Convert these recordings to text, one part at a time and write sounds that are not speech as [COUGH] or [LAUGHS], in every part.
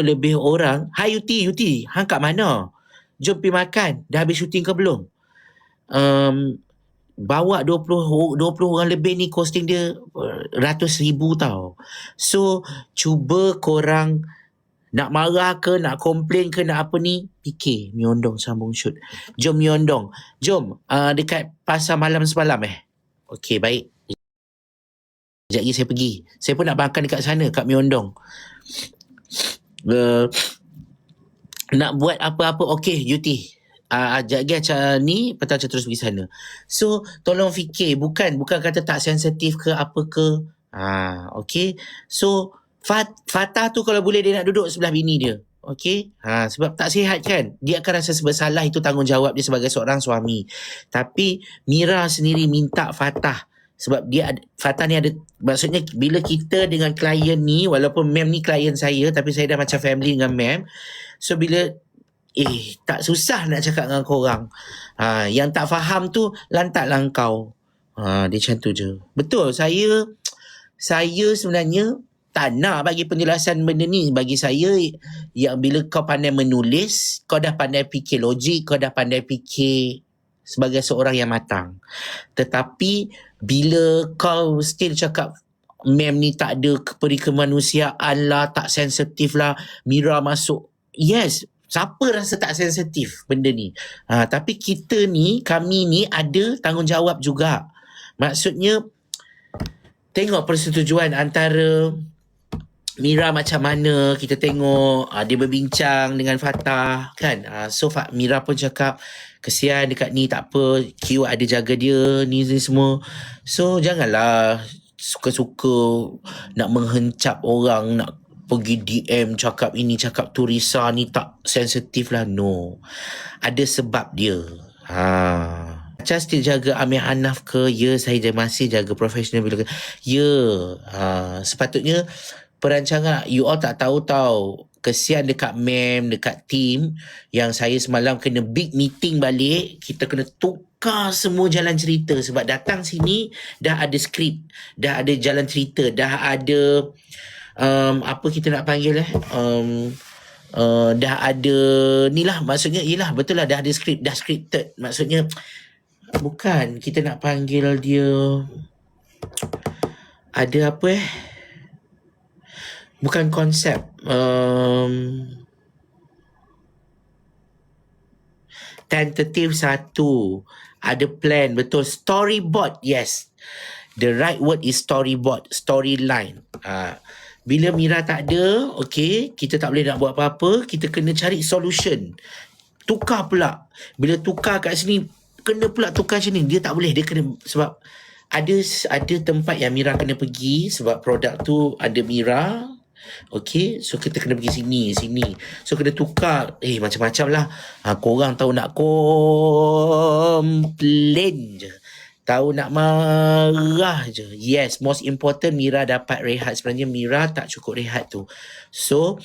lebih orang. Hai Yuti, Yuti, hang kat mana? Jom pergi makan. Dah habis syuting ke belum? Um, bawa 20 20 orang lebih ni costing dia uh, ratus ribu tau. So cuba korang nak marah ke, nak komplain ke, nak apa ni, fikir Myondong sambung shoot. Jom Myondong. Jom uh, dekat pasar malam semalam eh. Okey, baik. Sekejap lagi saya pergi. Saya pun nak makan dekat sana, kat Myondong. Uh, nak buat apa-apa, okey, Yuti uh, jaga macam ni patut macam terus pergi sana. So tolong fikir bukan bukan kata tak sensitif ke apa ke. Ha okey. So fat, Fatah tu kalau boleh dia nak duduk sebelah bini dia Okey, ha, sebab tak sihat kan? Dia akan rasa bersalah itu tanggungjawab dia sebagai seorang suami. Tapi Mira sendiri minta Fatah Sebab dia Fatah ni ada Maksudnya bila kita dengan klien ni Walaupun mem ni klien saya Tapi saya dah macam family dengan mem So bila Eh, tak susah nak cakap dengan korang. Ha, yang tak faham tu, lantaklah kau. Ha, dia macam tu je. Betul, saya saya sebenarnya tak nak bagi penjelasan benda ni. Bagi saya, yang bila kau pandai menulis, kau dah pandai fikir logik, kau dah pandai fikir sebagai seorang yang matang. Tetapi, bila kau still cakap, mem ni tak ada peri kemanusiaan lah, tak sensitif lah, Mira masuk. Yes, Siapa rasa tak sensitif benda ni? Ha, tapi kita ni, kami ni ada tanggungjawab juga. Maksudnya, tengok persetujuan antara Mira macam mana? Kita tengok uh, dia berbincang dengan Fatah kan? Uh, so Mira pun cakap kesian dekat ni tak apa. Q ada jaga dia ni, ni semua. So janganlah suka-suka nak menghencap orang nak pergi DM cakap ini cakap tu Risa ni tak sensitif lah. No. Ada sebab dia. Ha. Macam still jaga Amir Hanaf ke? Ya saya masih jaga profesional bila ya. Ha, sepatutnya perancangan. You all tak tahu tau. Kesian dekat mem dekat team. Yang saya semalam kena big meeting balik. Kita kena tukar semua jalan cerita. Sebab datang sini dah ada skrip. Dah ada jalan cerita. Dah ada um, apa kita nak panggil eh? Um, uh, dah ada ni lah. Maksudnya ialah betul lah. Dah ada skrip. Dah scripted. Maksudnya bukan kita nak panggil dia ada apa eh bukan konsep um, tentative satu ada plan betul storyboard yes the right word is storyboard storyline uh, bila Mira tak ada, okay, kita tak boleh nak buat apa-apa, kita kena cari solution. Tukar pula. Bila tukar kat sini, kena pula tukar sini. Dia tak boleh, dia kena sebab ada ada tempat yang Mira kena pergi sebab produk tu ada Mira. Okay, so kita kena pergi sini, sini. So kena tukar. Eh, macam-macam lah. Ha, korang tahu nak komplain je tahu nak marah je. Yes, most important Mira dapat rehat. Sebenarnya Mira tak cukup rehat tu. So,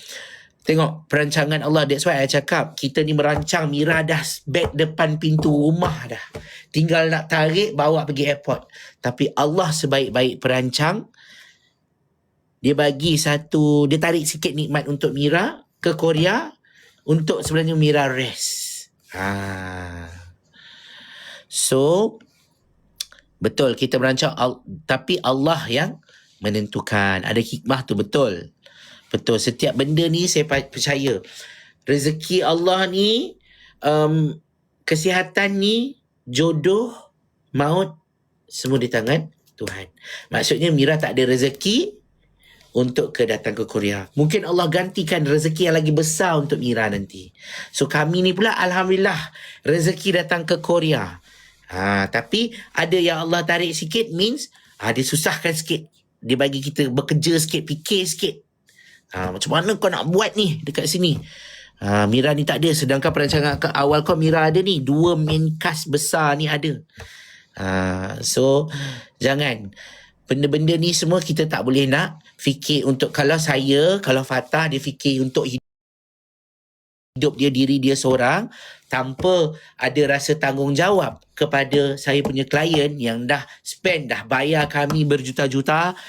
tengok perancangan Allah. That's why I cakap, kita ni merancang Mira dah back depan pintu rumah dah. Tinggal nak tarik, bawa pergi airport. Tapi Allah sebaik-baik perancang, dia bagi satu, dia tarik sikit nikmat untuk Mira ke Korea untuk sebenarnya Mira rest. Ha. So, Betul kita merancang tapi Allah yang menentukan. Ada hikmah tu betul. Betul setiap benda ni saya percaya. Rezeki Allah ni um, kesihatan ni jodoh maut semua di tangan Tuhan. Maksudnya Mira tak ada rezeki untuk kedatang ke Korea. Mungkin Allah gantikan rezeki yang lagi besar untuk Mira nanti. So kami ni pula Alhamdulillah rezeki datang ke Korea. Ha, tapi ada yang Allah tarik sikit means ha, dia susahkan sikit. Dia bagi kita bekerja sikit, fikir sikit. Ha, macam mana kau nak buat ni dekat sini? Ha, Mira ni tak ada. Sedangkan perancangan awal kau Mira ada ni. Dua main cast besar ni ada. Ha, so, jangan. Benda-benda ni semua kita tak boleh nak fikir untuk kalau saya, kalau Fatah dia fikir untuk hidup hidup dia diri dia seorang tanpa ada rasa tanggungjawab kepada saya punya klien yang dah spend dah bayar kami berjuta-juta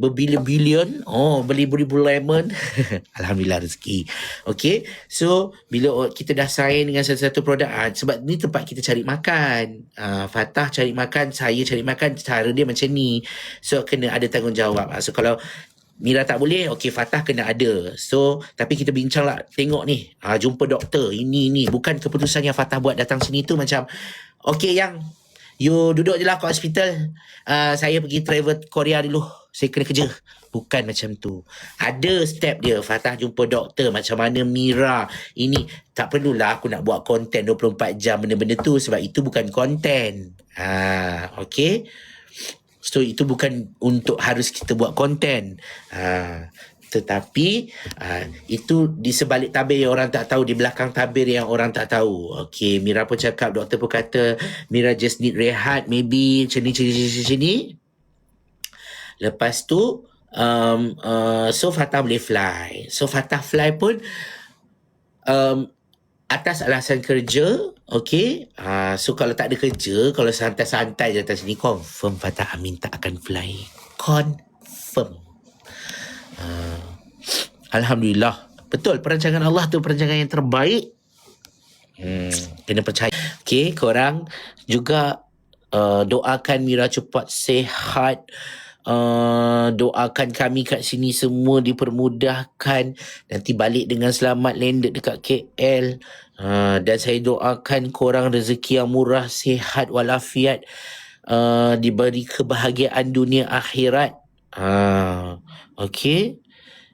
berbilion-bilion. Oh, beli beribu lemon. [LAUGHS] Alhamdulillah rezeki. Okay. So, bila kita dah sign dengan satu-satu produk, ah, sebab ni tempat kita cari makan. Ah, Fatah cari makan, saya cari makan, cara dia macam ni. So, kena ada tanggungjawab. Ah, so, kalau Mira tak boleh, okey Fatah kena ada. So, tapi kita bincang lah. Tengok ni, ah, jumpa doktor, ini, ni. Bukan keputusan yang Fatah buat datang sini tu macam, okey yang, you duduk je lah kat hospital. Uh, saya pergi travel Korea dulu. Saya kena kerja. Bukan macam tu. Ada step dia. Fatah jumpa doktor. Macam mana Mira. Ini tak perlulah aku nak buat konten 24 jam benda-benda tu. Sebab itu bukan konten. Ha, okay. So itu bukan untuk harus kita buat konten. Ha, tetapi uh, itu di sebalik tabir yang orang tak tahu, di belakang tabir yang orang tak tahu. Okay, Mira pun cakap, doktor pun kata Mira just need rehat maybe macam ni, macam ni, macam ni, macam ni. Lepas tu, um, uh, so Fatah boleh fly. So Fatah fly pun um, atas alasan kerja, okay. Uh, so kalau tak ada kerja, kalau santai-santai je atas sini, confirm Fatah Amin tak akan fly. Confirm. Uh, Alhamdulillah. Betul, perancangan Allah tu perancangan yang terbaik. Hmm, kena percaya. Okay, korang juga uh, doakan Mira cepat sehat. Uh, doakan kami kat sini semua dipermudahkan nanti balik dengan selamat landed dekat KL uh, dan saya doakan korang rezeki yang murah sihat walafiat uh, diberi kebahagiaan dunia akhirat uh, okay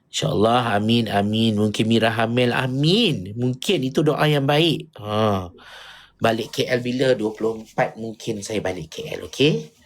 InsyaAllah amin amin. Mungkin Mira hamil amin. Mungkin itu doa yang baik. Ha. balik KL bila? 24 mungkin saya balik KL okay